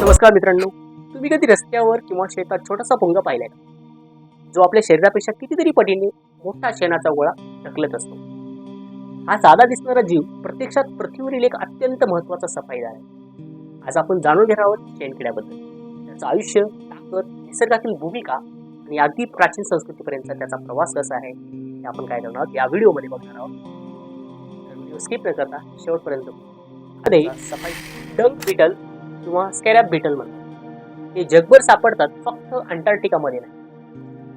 नमस्कार मित्रांनो. तुम्ही कधी रस्त्यावर किंवा शेतात छोटासा पोंगा पाहिलाय का? जो आपल्या शरीरापेक्षा कितीतरी पटीने मोठा शेणाचा गोळा ढकलत असतो. हा साधा दिसणारा जीव प्रत्यक्षात पृथ्वीवरील एक अत्यंत महत्त्वाचा सफाईदार आहे. आज आपण जाणून घेणार आहोत शेणकिड्याबद्दल. त्याचं आयुष्य ताकद निसर्गातील भूमिका आणि अगदी प्राचीन संस्कृतीपर्यंत त्याचा प्रवास कसा आहे हे आपण काय करणार आहोत या व्हिडिओमध्ये बघणार आहोत. व्हिडिओ स्किप न करता शेवटपर्यंत अरे सफाई डंक बिटल किंवा स्कॅरॅप बीटल म्हणतात. ते जगभर सापडतात फक्त अंटार्क्टिकामध्ये नाही.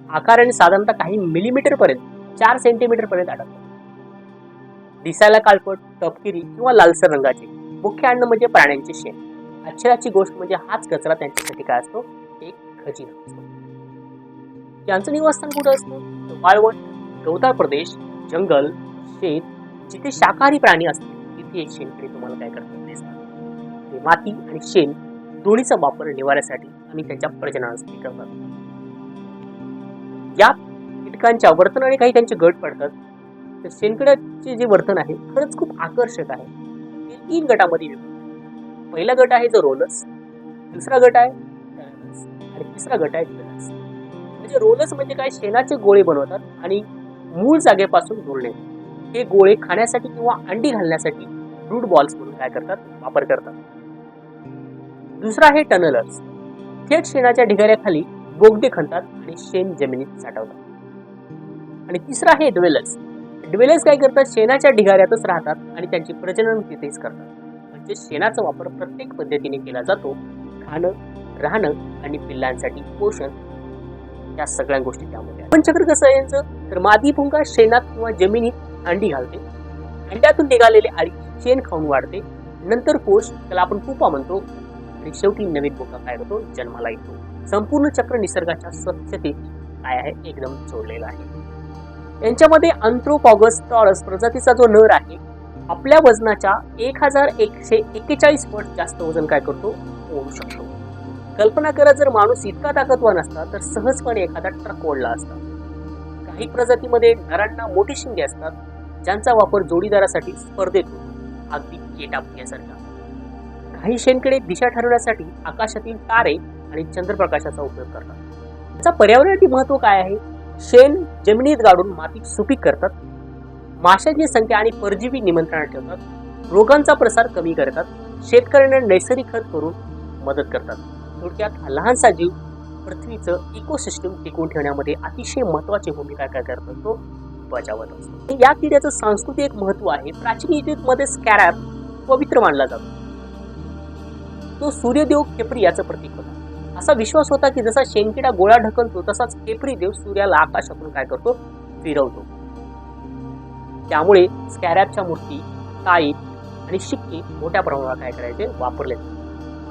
आकाराने साधारणतः काही मिलीमीटरपर्यंत चार सेंटीमीटर पर्यंत आढळतात. दिसायला काळपट तपकिरी किंवा लालसर रंगाचे मुख्य अन्न म्हणजे प्राण्यांचे शेण. आश्चर्याची गोष्ट म्हणजे हाच कचरा त्यांच्यासाठी काय असतो? एक खजिना असतो. यांचं निवासस्थान कुठं असतं? तर वाळवंट गवताळ प्रदेश जंगल शेत जिथे शाकाहारी प्राणी असतील तिथे एक शेणकिडे तुम्हाला काय करतात दिसतात ते माती आणि शेण दोन्हीचा वापर निवाऱ्यासाठी आणि त्यांच्या प्रजननासाठी करतात या कीटकांच्या वर्तनाने काही त्यांचे गट पडतात. तर शेणकड्याचे जे वर्तन आहे खरंच खूप आकर्षक आहे. ते तीन गटामध्ये पहिला गट आहे जो रोलस दुसरा गट आहे आणि तिसरा गट आहे डिलस म्हणजे रोलस म्हणजे काय? शेणाचे गोळे बनवतात आणि मूळ जागेपासून दूर नेतात हे गोळे खाण्यासाठी किंवा अंडी घालण्यासाठी रूट बॉल्स म्हणून काय करतात? वापर करतात. दुसरा आहे टनलर्स थेट शेणाच्या ढिगाऱ्याखाली बोगदे खणतात आणि शेण जमिनीत साठवतात. आणि तिसरा आहे ड्वेलर्स. ड्वेलर्स काय करतात? शेणाच्या ढिगाऱ्यातच राहतात आणि त्यांचे प्रजनन तिथेच करतात. म्हणजे शेणाचा वापर प्रत्येक पद्धतीने केला जातो. खाणं राहणं आणि पिल्लांसाठी पोषण या सगळ्या गोष्टी त्यामध्ये पण चक्र कसं आहे यांचं? तर मादी भुंगा शेणात किंवा जमिनीत अंडी घालते. अंड्यातून निघालेले आळी शेण खाऊन वाढते. नंतर कोश त्याला आपण पुपा म्हणतो. आणि शेवटी नवीन पुका काय होतो? जन्माला येतो. संपूर्ण चक्र निसर्गाच्या स्वच्छतेत काय आहे? एकदम जोडलेलं आहे. यांच्यामध्ये अँथ्रोपॉगस टॉरस प्रजातीचा जो नर आहे आपल्या वजनाच्या एक हजार एकशे एक्केचाळीस पट जास्त वजन काय करतो? ओढू शकतो. कल्पना करा जर माणूस इतका ताकदवान असता तर सहजपणे एखादा ट्रक ओढला असता. काही प्रजातीमध्ये नरांना मोठी शिंगे असतात ज्यांचा वापर जोडीदारासाठी स्पर्धेत होतो अगदी केटापण्यासारखा काही शेणकडे दिशा ठरवण्यासाठी आकाशातील तारे आणि चंद्रप्रकाशाचा उपयोग करतात. याचा पर्यावरणासाठी महत्त्व काय आहे? शेण जमिनीत गाडून माती सुपीक करतात. माशांची संख्या आणि परजीवी निमंत्रणात ठेवतात. रोगांचा प्रसार कमी करतात. शेतकऱ्यांना नैसर्गिक खत करून मदत करतात. थोडक्यात लहानसा जीव पृथ्वीचं इकोसिस्टम टिकवून ठेवण्यामध्ये अतिशय महत्वाची भूमिका काय करत? असतो बजावत असतो. या किड्याचं सांस्कृतिक महत्त्व आहे. प्राचीन इजिप्तमध्ये स्कॅरॅप पवित्र मानला जातो. तो सूर्यदेव खेपरी याचं प्रतीक होता. असा विश्वास होता की जसा शेणकिडा गोळा ढकलतो तसाच खेपरी देव सूर्याला आकाशातून काय करतो? फिरवतो. त्यामुळे स्कॅरॅपच्या मूर्ती ताईत आणि शिक्के मोठ्या प्रमाणावर काय करायचे? वापरले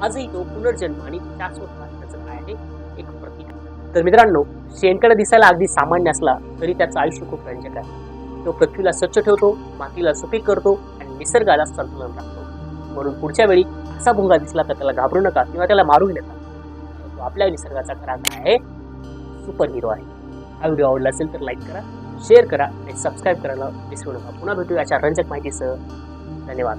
आजही तो पुनर्जन्म आणि शाश्वत त्याचं काय आहे? एक प्रतीक तर मित्रांनो शेणकडे दिसायला अगदी सामान्य असला तरी त्याचं आयुष्य खूप रंजक आहे. तो पृथ्वीला स्वच्छ ठेवतो मातीला सुपीक करतो आणि निसर्गाला संतुलन राखतो. म्हणून पुढच्या वेळी असा भुंगा दिसला तर त्याला घाबरू नका किंवा त्याला मारूही नका. तो आपल्या निसर्गाचा खरा काय आहे. सुपर हिरो आहे. हा व्हिडिओ आवडला असेल तर लाईक करा शेअर करा आणि सबस्क्राईब करायला विसरू नका. पुन्हा भेटू अशा रंजक माहितीसह. धन्यवाद.